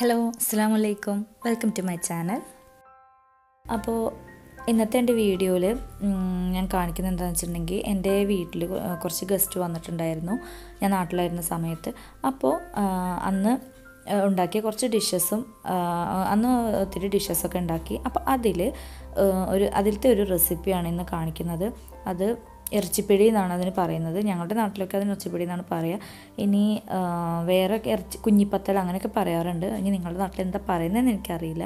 Hello അസ്സാം വലൈക്കും welcome to my channel അപ്പോൾ ഇന്നത്തെ എന്റെ വീഡിയോയിൽ ഞാൻ കാണിക്കുന്നത് എന്താണെന്ന് വെച്ചിട്ടുണ്ടെങ്കിൽ എന്റെ വീട്ടിൽ കുറച്ച് ഗസ്റ്റ് വന്നിട്ടുണ്ടായിരുന്നു. ഞാൻ നാട്ടിലായിരുന്ന സമയത്ത്. അപ്പോൾ അന്ന് ഉണ്ടാക്കിയ കുറച്ച് ഡിഷസും അന്ന് ഒത്തിരി ഡിഷസൊക്കെ ഉണ്ടാക്കി. അപ്പോൾ അതിൽ ഒരു അതിലത്തെ ഒരു റെസിപ്പിയാണ് ഇന്ന് കാണിക്കുന്നത്. അത് ഇറച്ചിപ്പിടി എന്നാണ് അതിന് പറയുന്നത്. ഞങ്ങളുടെ നാട്ടിലൊക്കെ അതിന് ഇറച്ചിപ്പിടി എന്നാണ് പറയുക ഇനി വേറെ ഇറച്ചി കുഞ്ഞിപ്പത്തൽ അങ്ങനെയൊക്കെ പറയാറുണ്ട്. ഇനി നിങ്ങളുടെ നാട്ടിൽ എന്താ പറയുന്നതെന്ന് എനിക്കറിയില്ല.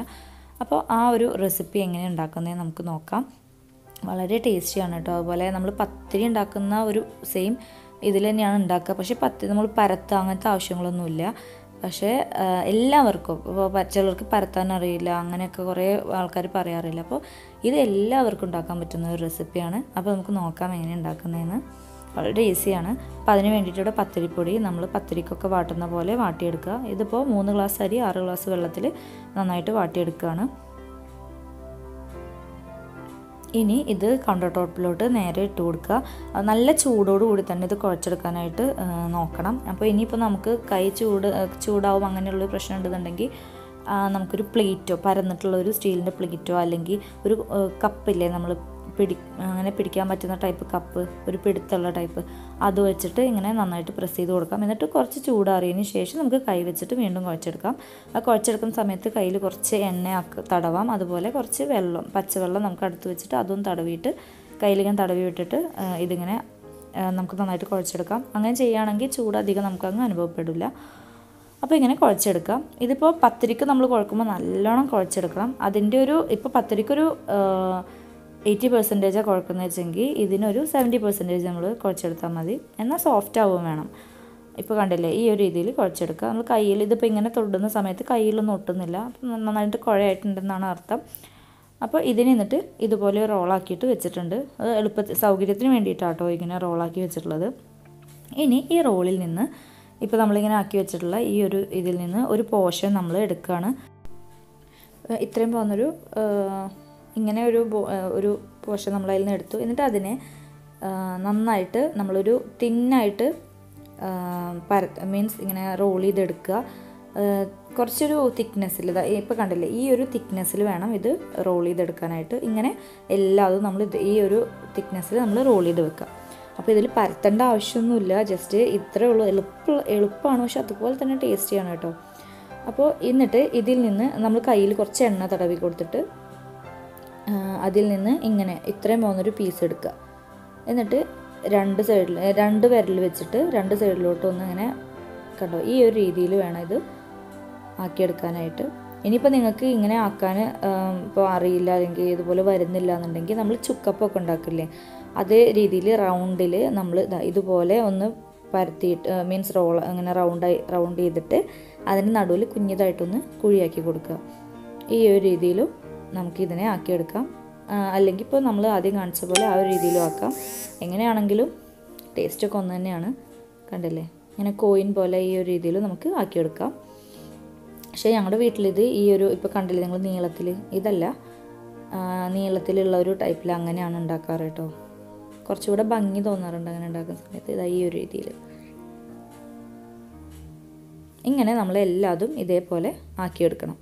അപ്പോൾ ആ ഒരു റെസിപ്പി എങ്ങനെ ഉണ്ടാക്കുന്നതെന്ന് നമുക്ക് നോക്കാം. വളരെ ടേസ്റ്റിയാണ് കേട്ടോ. അതുപോലെ നമ്മൾ പത്തിരി ഉണ്ടാക്കുന്ന ഒരു സെയിം ഇതിൽ തന്നെയാണ് ഉണ്ടാക്കുക. പക്ഷേ പത്തിരി നമ്മൾ പരത്തുക അങ്ങനത്തെ ആവശ്യങ്ങളൊന്നുമില്ല. പക്ഷേ എല്ലാവർക്കും. ഇപ്പോൾ ചിലർക്ക് പരത്താൻ അറിയില്ല അങ്ങനെയൊക്കെ കുറേ ആൾക്കാർ പറയാറില്ല. അപ്പോൾ ഇത് എല്ലാവർക്കും ഉണ്ടാക്കാൻ പറ്റുന്ന ഒരു റെസിപ്പിയാണ്. അപ്പോൾ നമുക്ക് നോക്കാം എങ്ങനെ ഉണ്ടാക്കുന്നതെന്ന് വളരെ ഈസിയാണ്. അപ്പോൾ അതിന് വേണ്ടിയിട്ട് പത്തിരിപ്പൊടി നമ്മൾ പത്തിരിക്കൊക്കെ വാട്ടുന്ന പോലെ വാട്ടിയെടുക്കുക. ഇതിപ്പോൾ മൂന്ന് ഗ്ലാസ് അരി ആറ് ഗ്ലാസ് വെള്ളത്തിൽ നന്നായിട്ട് വാട്ടിയെടുക്കുകയാണ്. ഇനി ഇത് കൗണ്ടർ ടോപ്പിലോട്ട് നേരെ ഇട്ട് കൊടുക്കുക. നല്ല ചൂടോട് കൂടി തന്നെ ഇത് കുഴച്ചെടുക്കാനായിട്ട് നോക്കണം. അപ്പോൾ ഇനിയിപ്പോൾ നമുക്ക് കൈ ചൂട് ചൂടാവും അങ്ങനെയുള്ള പ്രശ്നം ഉണ്ടെന്നുണ്ടെങ്കിൽ നമുക്കൊരു പ്ലേറ്റോ പരന്നിട്ടുള്ള ഒരു സ്റ്റീലിന്റെ പ്ലേറ്റോ അല്ലെങ്കിൽ ഒരു കപ്പില്ലേ നമ്മൾ പിടി അങ്ങനെ പിടിക്കാൻ പറ്റുന്ന ടൈപ്പ് കപ്പ് ഒരു പിടുത്തുള്ള ടൈപ്പ് അത് വെച്ചിട്ട് ഇങ്ങനെ നന്നായിട്ട് പ്രസ് ചെയ്ത് കൊടുക്കാം. എന്നിട്ട് കുറച്ച് ചൂടാറിയതിന് ശേഷം നമുക്ക് കൈ വെച്ചിട്ട് വീണ്ടും കുഴച്ചെടുക്കാം. ആ കുഴച്ചെടുക്കുന്ന സമയത്ത് കയ്യിൽ കുറച്ച് എണ്ണ തടവാം. അതുപോലെ കുറച്ച് വെള്ളം പച്ചവെള്ളം നമുക്ക് അടുത്ത് വെച്ചിട്ട് അതും തടവിയിട്ട് കയ്യിലിങ്ങനെ തടവി വിട്ടിട്ട് ഇതിങ്ങനെ നമുക്ക് നന്നായിട്ട് കുഴച്ചെടുക്കാം. അങ്ങനെ ചെയ്യുകയാണെങ്കിൽ ചൂട് അധികം നമുക്കങ്ങ് അനുഭവപ്പെടില്ല. അപ്പോൾ ഇങ്ങനെ കുഴച്ചെടുക്കാം. ഇതിപ്പോൾ പത്തിരിക്ക് നമ്മൾ കുഴക്കുമ്പോൾ നല്ലോണം കുഴച്ചെടുക്കണം. അതിന്റെ ഒരു ഇപ്പോൾ പത്തിരിക്കൊരു എയ്റ്റി പെർസെന്റേജാണ് കുഴക്കുന്നത് വെച്ചെങ്കിൽ ഇതിനൊരു സെവന്റി പെർസെന്റേജ് നമ്മൾ കുഴച്ചെടുത്താൽ മതി. എന്നാൽ സോഫ്റ്റ് ആവും വേണം. ഇപ്പോൾ കണ്ടില്ലേ ഈ ഒരു രീതിയിൽ കുഴച്ചെടുക്കുക. നമ്മൾ കയ്യിൽ ഇതിപ്പോൾ ഇങ്ങനെ തൊടുന്ന സമയത്ത് കയ്യിലൊന്നും ഒട്ടുന്നില്ല. നന്നായിട്ട് കുഴയായിട്ടുണ്ടെന്നാണ് അർത്ഥം. അപ്പോൾ ഇതിന് എന്നിട്ട് ഇതുപോലെ റോളാക്കിയിട്ട് വെച്ചിട്ടുണ്ട്. അത് എളുപ്പ സൗകര്യത്തിന് വേണ്ടിയിട്ടാട്ടോ ഇങ്ങനെ റോളാക്കി വെച്ചിട്ടുള്ളത്. ഇനി ഈ റോളിൽ നിന്ന് ഇപ്പോൾ നമ്മളിങ്ങനെ ആക്കി വെച്ചിട്ടുള്ള ഈ ഒരു ഇതിൽ നിന്ന് ഒരു പോർഷൻ നമ്മൾ എടുക്കുകയാണ്. ഇത്രയും പോകുന്നൊരു ഇങ്ങനെ ഒരു ഒരു പോർഷൻ നമ്മൾ അതിൽ നിന്ന് എടുത്തു. എന്നിട്ട് അതിനെ നന്നായിട്ട് നമ്മളൊരു തിന്നായിട്ട് പര മീൻസ് ഇങ്ങനെ റോൾ ചെയ്തെടുക്കുക. കുറച്ചൊരു തിക്നെസ്സിൽ ഇപ്പോൾ കണ്ടില്ലേ ഈ ഒരു തിക്നെസ്സിൽ വേണം ഇത് റോൾ ചെയ്തെടുക്കാനായിട്ട്. ഇങ്ങനെ എല്ലാതും നമ്മൾ ഈ ഒരു തിക്നെസ്സിൽ നമ്മൾ റോൾ ചെയ്ത് വെക്കുക. അപ്പോൾ ഇതിൽ പരത്തേണ്ട ആവശ്യമൊന്നുമില്ല. ജസ്റ്റ് ഇത്രയേ ഉള്ളൂ. എളുപ്പ എളുപ്പമാണ്. പക്ഷെ അതുപോലെ തന്നെ ടേസ്റ്റിയാണ് കേട്ടോ. അപ്പോൾ എന്നിട്ട് ഇതിൽ നിന്ന് നമ്മൾ കയ്യിൽ കുറച്ച് എണ്ണ തടവി കൊടുത്തിട്ട് അതിൽ നിന്ന് ഇങ്ങനെ ഇത്രയും പോകുന്നൊരു പീസ് എടുക്കുക. എന്നിട്ട് രണ്ട് സൈഡിൽ രണ്ട് വിരൽ വെച്ചിട്ട് രണ്ട് സൈഡിലോട്ട് ഒന്ന് ഇങ്ങനെ കണ്ടോ? ഈ ഒരു രീതിയിൽ വേണം ഇത് ആക്കിയെടുക്കാനായിട്ട്. ഇനിയിപ്പോൾ നിങ്ങൾക്ക് ഇങ്ങനെ ആക്കാൻ ഇപ്പോൾ അറിയില്ല അല്ലെങ്കിൽ ഇതുപോലെ വരുന്നില്ല എന്നുണ്ടെങ്കിൽ നമ്മൾ ചുക്കപ്പൊക്കെ ഉണ്ടാക്കില്ലേ? അതേ രീതിയിൽ റൗണ്ടിൽ നമ്മൾ ഇതുപോലെ ഒന്ന് പരത്തിയിട്ട് മീൻസ് റോൾ അങ്ങനെ റൗണ്ടായി റൗണ്ട് ചെയ്തിട്ട് അതിന് നടുവിൽ കുഞ്ഞിതായിട്ടൊന്ന് കുഴിയാക്കി കൊടുക്കുക. ഈ ഒരു രീതിയിലും നമുക്കിതിനെ ആക്കിയെടുക്കാം. അല്ലെങ്കിൽ ഇപ്പോൾ നമ്മൾ ആദ്യം കാണിച്ച പോലെ ആ ഒരു രീതിയിലും ആക്കാം. എങ്ങനെയാണെങ്കിലും ടേസ്റ്റൊക്കെ ഒന്ന് തന്നെയാണ്. കണ്ടില്ലേ? ഇങ്ങനെ കോയിൻ പോലെ ഈ ഒരു രീതിയിൽ നമുക്ക് ആക്കിയെടുക്കാം. പക്ഷേ ഞങ്ങളുടെ വീട്ടിലിത് ഈ ഒരു ഇപ്പോൾ കണ്ടില്ലേ നിങ്ങൾ നീളത്തിൽ ഇതല്ല. നീളത്തിലുള്ള ഒരു ടൈപ്പിൽ അങ്ങനെയാണ് ഉണ്ടാക്കാറ് കേട്ടോ. കുറച്ചുകൂടെ ഭംഗി തോന്നാറുണ്ട് അങ്ങനെ ഉണ്ടാക്കുന്ന സമയത്ത് ഇതാ ഈ ഒരു രീതിയിൽ ഇങ്ങനെ നമ്മൾ എല്ലാതും ഇതേപോലെ ആക്കിയെടുക്കണം.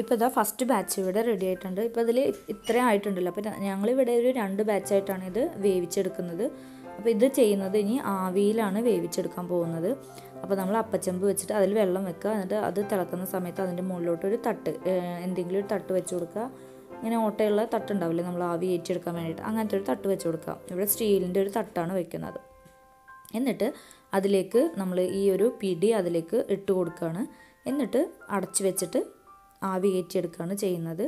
ഇപ്പോൾ ഇതാ ഫസ്റ്റ് ബാച്ച് ഇവിടെ റെഡി ആയിട്ടുണ്ട്. ഇപ്പോൾ ഇതിൽ ഇത്രയും ആയിട്ടുണ്ടല്ലോ. അപ്പോൾ ഞങ്ങളിവിടെ ഒരു രണ്ട് ബാച്ചായിട്ടാണ് ഇത് വേവിച്ചെടുക്കുന്നത്. അപ്പോൾ ഇത് ചെയ്യുന്നത് ഇനി ആവിയിലാണ് വേവിച്ചെടുക്കാൻ പോകുന്നത്. അപ്പോൾ നമ്മൾ അപ്പച്ചമ്പ് വെച്ചിട്ട് അതിൽ വെള്ളം വെക്കുക. എന്നിട്ട് അത് തിളക്കുന്ന സമയത്ത് അതിന്റെ മുകളിലോട്ട് ഒരു തട്ട് എന്തെങ്കിലും ഒരു തട്ട് വെച്ച് കൊടുക്കുക. ഇങ്ങനെ ഓട്ടയുള്ള തട്ടുണ്ടാവില്ലേ നമ്മൾ ആവി ഏറ്റെടുക്കാൻ വേണ്ടിയിട്ട്. അങ്ങനത്തെ ഒരു തട്ട് വെച്ച് കൊടുക്കുക. ഇവിടെ സ്റ്റീലിന്റെ ഒരു തട്ടാണ് വെക്കുന്നത്. എന്നിട്ട് അതിലേക്ക് നമ്മൾ ഈ ഒരു പിടി അതിലേക്ക് ഇട്ട് കൊടുക്കുകയാണ്. എന്നിട്ട് അടച്ചു വെച്ചിട്ട് ആവി കയറ്റിയെടുക്കുകയാണ് ചെയ്യുന്നത്.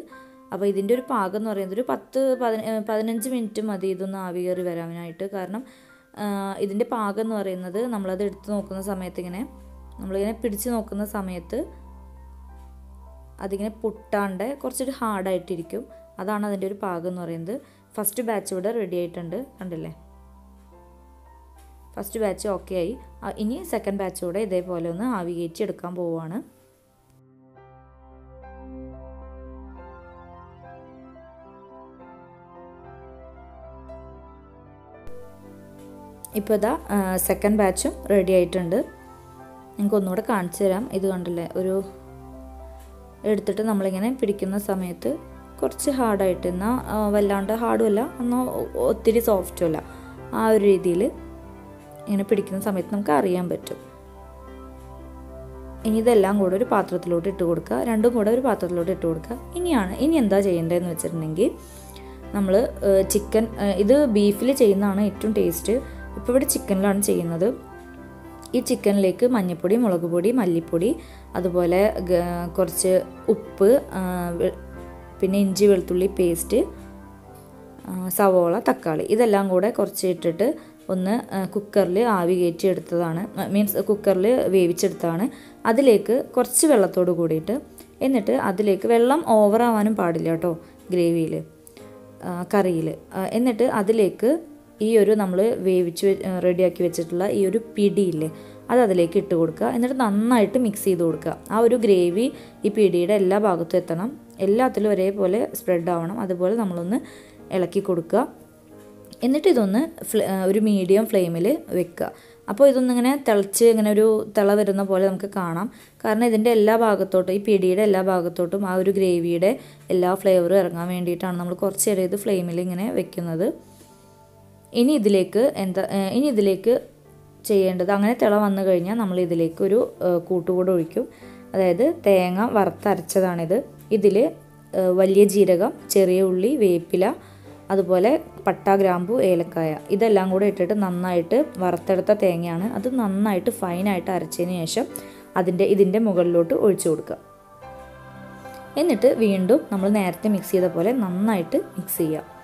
അപ്പോൾ ഇതിന്റെ ഒരു പാകം എന്ന് പറയുന്നത് ഒരു പത്ത് പതിനഞ്ച് മിനിറ്റ് മതി ഇതൊന്ന് ആവി കയറി വരാനായിട്ട്. കാരണം ഇതിന്റെ പാകം എന്ന് പറയുന്നത് നമ്മളത് എടുത്ത് നോക്കുന്ന സമയത്ത് ഇങ്ങനെ നമ്മളിങ്ങനെ പിടിച്ച് നോക്കുന്ന സമയത്ത് അതിങ്ങനെ പൊട്ടാണ്ട് കുറച്ചൊരു ഹാർഡായിട്ടിരിക്കും. അതാണ് അതിന്റെ ഒരു പാകം എന്ന് പറയുന്നത്. ഫസ്റ്റ് ബാച്ച് ഇവിടെ റെഡി ആയിട്ടുണ്ട്. കണ്ടില്ലേ? ഫസ്റ്റ് ബാച്ച് ഓക്കെ ആയി. ഇനി സെക്കൻഡ് ബാച്ച് കൂടെ ഇതേപോലെ ഒന്ന് ആവി കയറ്റി എടുക്കാൻ പോവുകയാണ് ഇപ്പോൾ ഇതാ സെക്കൻഡ് ബാച്ചും റെഡി ആയിട്ടുണ്ട്. നിങ്ങൾക്ക് ഒന്നുകൂടെ കാണിച്ചു തരാം. ഇത് കണ്ടല്ലേ ഒരു എടുത്തിട്ട് നമ്മളിങ്ങനെ പിടിക്കുന്ന സമയത്ത് കുറച്ച് ഹാർഡായിട്ട് എന്നാൽ വല്ലാണ്ട് ഹാർഡുമല്ല എന്നാൽ ഒത്തിരി സോഫ്റ്റും അല്ല. ആ ഒരു രീതിയിൽ ഇങ്ങനെ പിടിക്കുന്ന സമയത്ത് നമുക്ക് അറിയാൻ പറ്റും. ഇനി ഇതെല്ലാം കൂടെ ഒരു പാത്രത്തിലോട്ട് ഇട്ട് കൊടുക്കുക. രണ്ടും കൂടെ ഒരു പാത്രത്തിലോട്ട് ഇട്ട് കൊടുക്കുക. ഇനിയാണ് ഇനി എന്താ ചെയ്യേണ്ടതെന്ന് വെച്ചിട്ടുണ്ടെങ്കിൽ നമ്മൾ ചിക്കൻ ഇത് ബീഫിൽ ചെയ്യുന്നതാണ് ഏറ്റവും ടേസ്റ്റ് ഇപ്പോൾ ഇവിടെ ചിക്കനിലാണ് ചെയ്യുന്നത്. ഈ ചിക്കനിലേക്ക് മഞ്ഞൾപ്പൊടി മുളക് പൊടി മല്ലിപ്പൊടി അതുപോലെ കുറച്ച് ഉപ്പ് പിന്നെ ഇഞ്ചി വെളുത്തുള്ളി പേസ്റ്റ് സവോള തക്കാളി ഇതെല്ലാം കൂടെ കുറച്ച് ഇട്ടിട്ട് ഒന്ന് കുക്കറിൽ ആവി കയറ്റി എടുത്തതാണ്. മീൻസ് കുക്കറിൽ വേവിച്ചെടുത്തതാണ്. അതിലേക്ക് കുറച്ച് വെള്ളത്തോട് കൂടിയിട്ട് എന്നിട്ട് അതിലേക്ക് വെള്ളം ഓവറാവാനും പാടില്ല കേട്ടോ ഗ്രേവിയിൽ കറിയിൽ എന്നിട്ട് അതിലേക്ക് ഈ ഒരു നമ്മൾ വേവിച്ച് റെഡിയാക്കി വെച്ചിട്ടുള്ള ഈ ഒരു പിടിയില്ലേ അത് അതിലേക്ക് ഇട്ട് കൊടുക്കുക. എന്നിട്ട് നന്നായിട്ട് മിക്സ് ചെയ്ത് കൊടുക്കുക. ആ ഒരു ഗ്രേവി ഈ പിടിയുടെ എല്ലാ ഭാഗത്തും എത്തണം. എല്ലാത്തിലും ഒരേപോലെ സ്പ്രെഡ് ആവണം. അതുപോലെ നമ്മളൊന്ന് ഇളക്കി കൊടുക്കുക. എന്നിട്ട് ഇതൊന്ന് ഒരു മീഡിയം ഫ്ലെയിമിൽ വെക്കുക. അപ്പോൾ ഇതൊന്നിങ്ങനെ തിളച്ച് ഇങ്ങനെ ഒരു തിള വരുന്ന പോലെ നമുക്ക് കാണാം. കാരണം ഇതിന്റെ എല്ലാ ഭാഗത്തോട്ടും ഈ പിടിയുടെ എല്ലാ ഭാഗത്തോട്ടും ആ ഒരു ഗ്രേവിയുടെ എല്ലാ ഫ്ലേവറും ഇറങ്ങാൻ വേണ്ടിയിട്ടാണ് നമ്മൾ കുറച്ച് നേരം ഇത് ഫ്ലെയിമിൽ ഇങ്ങനെ വെക്കുന്നത്. ഇനി ഇതിലേക്ക് എന്താ ഇനി ഇതിലേക്ക് ചെയ്യേണ്ടത് അങ്ങനെ തിള വന്നു കഴിഞ്ഞാൽ നമ്മൾ ഇതിലേക്ക് ഒരു കൂട്ടുകൂടെ ഒഴിക്കും. അതായത് തേങ്ങ വറുത്തരച്ചതാണിത്. ഇതിൽ വലിയ ജീരകം ചെറിയ ഉള്ളി വേപ്പില അതുപോലെ പട്ട ഗ്രാമ്പു ഏലക്കായ ഇതെല്ലാം കൂടെ ഇട്ടിട്ട് നന്നായിട്ട് വറുത്തെടുത്ത തേങ്ങയാണ്. അത് നന്നായിട്ട് ഫൈനായിട്ട് അരച്ചതിന് ശേഷം അതിന്റെ ഇതിന്റെ മുകളിലോട്ട് ഒഴിച്ചു കൊടുക്കുക. എന്നിട്ട് വീണ്ടും നമ്മൾ നേരത്തെ മിക്സ് ചെയ്ത പോലെ നന്നായിട്ട് മിക്സ് ചെയ്യുക.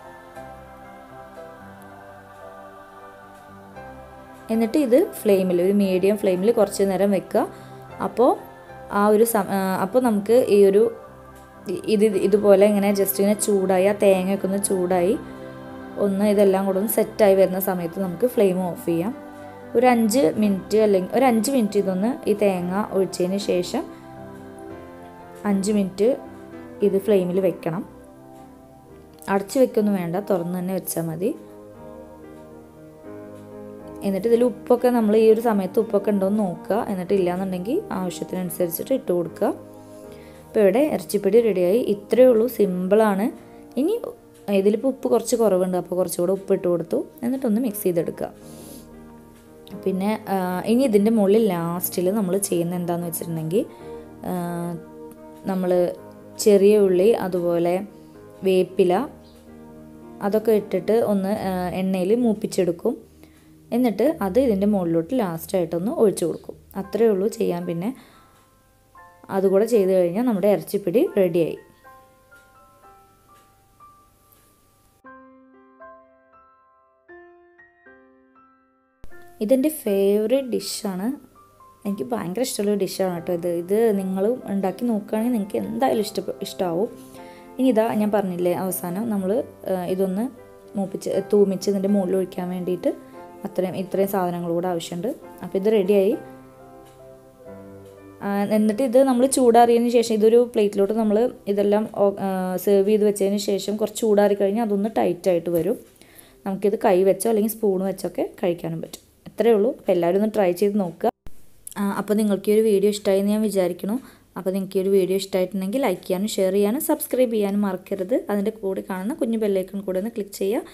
എന്നിട്ട് ഇത് ഫ്ലെയിമിൽ ഒരു മീഡിയം ഫ്ലെയിമിൽ കുറച്ച് നേരം വെക്കുക. അപ്പോൾ ആ ഒരു അപ്പോൾ നമുക്ക് ഈ ഒരു ഇത് ഇതുപോലെ ഇങ്ങനെ ജസ്റ്റ് ഇങ്ങനെ ചൂടായി ആ തേങ്ങയൊക്കെ ഒന്ന് ചൂടായി ഒന്ന് ഇതെല്ലാം കൂടെ ഒന്ന് സെറ്റായി വരുന്ന സമയത്ത് നമുക്ക് ഫ്ലെയിം ഓഫ് ചെയ്യാം. ഒരു അഞ്ച് മിനിറ്റ് അല്ലെങ്കിൽ ഒരു അഞ്ച് മിനിറ്റ് ഇതൊന്ന് ഈ തേങ്ങ ഒഴിച്ചതിന് ശേഷം അഞ്ച് മിനിറ്റ് ഇത് ഫ്ലെയിമിൽ വെക്കണം. അടച്ചു വെക്കൊന്നും വേണ്ട തുറന്ന് തന്നെ വെച്ചാൽ മതി. എന്നിട്ട് ഇതിൽ ഉപ്പൊക്കെ നമ്മൾ ഈ ഒരു സമയത്ത് ഉപ്പൊക്കെ ഉണ്ടോ എന്ന് നോക്കുക. എന്നിട്ട് ഇല്ലയെന്നുണ്ടെങ്കിൽ ആവശ്യത്തിനനുസരിച്ചിട്ട് ഇട്ട് കൊടുക്കുക. അപ്പോൾ ഇവിടെ ഇറച്ചിപ്പൊടി റെഡിയായി ഇത്രയേ ഉള്ളൂ. സിമ്പിളാണ് ഇനി ഇതിലിപ്പോൾ ഉപ്പ് കുറച്ച് കുറവുണ്ട്. അപ്പോൾ കുറച്ചുകൂടെ ഉപ്പ് ഇട്ട് കൊടുത്തു. എന്നിട്ടൊന്ന് മിക്സ് ചെയ്തെടുക്കുക. പിന്നെ ഇനി ഇതിന്റെ മുകളിൽ ലാസ്റ്റിൽ നമ്മൾ ചെയ്യുന്ന എന്താണെന്ന് വെച്ചിട്ടുണ്ടെങ്കിൽ നമ്മൾ ചെറിയ ഉള്ളി അതുപോലെ വേപ്പില അതൊക്കെ ഇട്ടിട്ട് ഒന്ന് എണ്ണയിൽ മൂപ്പിച്ചെടുക്കും. എന്നിട്ട് അത് ഇതിന്റെ മുകളിലോട്ട് ലാസ്റ്റായിട്ടൊന്ന് ഒഴിച്ചു കൊടുക്കും. അത്രയേ ഉള്ളൂ ചെയ്യാൻ. പിന്നെ അതുകൂടെ ചെയ്ത് കഴിഞ്ഞാൽ നമ്മുടെ ഇറച്ചിപ്പിടി റെഡിയായി. ഇതെന്റെ ഫേവറേറ്റ് ഡിഷാണ്. എനിക്ക് ഭയങ്കര ഇഷ്ടമുള്ള ഡിഷാണ് കേട്ടോ ഇത്. ഇത് നിങ്ങൾ ഉണ്ടാക്കി നോക്കുകയാണെങ്കിൽ നിങ്ങൾക്ക് എന്തായാലും ഇഷ്ട ഇഷ്ടമാവും ഇനി ഇതാ ഞാൻ പറഞ്ഞില്ലേ അവസാനം നമ്മൾ ഇതൊന്ന് മൂപ്പിച്ച് തൂമിച്ച് ഇതിന്റെ മുകളിൽ ഒഴിക്കാൻ വേണ്ടിയിട്ട് അത്രയും ഇത്രയും സാധനങ്ങൾ കൂടെ ആവശ്യമുണ്ട്. അപ്പോൾ ഇത് റെഡിയായി എന്നിട്ട് ഇത് നമ്മൾ ചൂടാറിയതിന് ശേഷം ഇതൊരു പ്ലേറ്റിലോട്ട് നമ്മൾ ഇതെല്ലാം സെർവ് ചെയ്ത് വെച്ചതിന് ശേഷം കുറച്ച് ചൂടാറി കഴിഞ്ഞാൽ അതൊന്ന് ടൈറ്റായിട്ട് വരും. നമുക്കിത് കൈ വെച്ചോ അല്ലെങ്കിൽ സ്പൂൺ വെച്ചൊക്കെ കഴിക്കാനും പറ്റും. ഇത്രയേ ഉള്ളൂ. അപ്പോൾ എല്ലാവരും ഒന്ന് ട്രൈ ചെയ്ത് നോക്കുക. അപ്പോൾ നിങ്ങൾക്ക് ഈ ഒരു വീഡിയോ ഇഷ്ടമായി എന്ന് ഞാൻ വിചാരിക്കുന്നു. അപ്പോൾ നിങ്ങൾക്ക് ഈ ഒരു വീഡിയോ ഇഷ്ടമായിട്ടുണ്ടെങ്കിൽ ലൈക്ക് ചെയ്യാനും ഷെയർ ചെയ്യാനും സബ്സ്ക്രൈബ് ചെയ്യാനും മറക്കരുത്. അതിന്റെ കൂടെ കാണുന്ന കുഞ്ഞു ബെല്ലൈക്കൺ കൂടെ ഒന്ന് ക്ലിക്ക് ചെയ്യുക.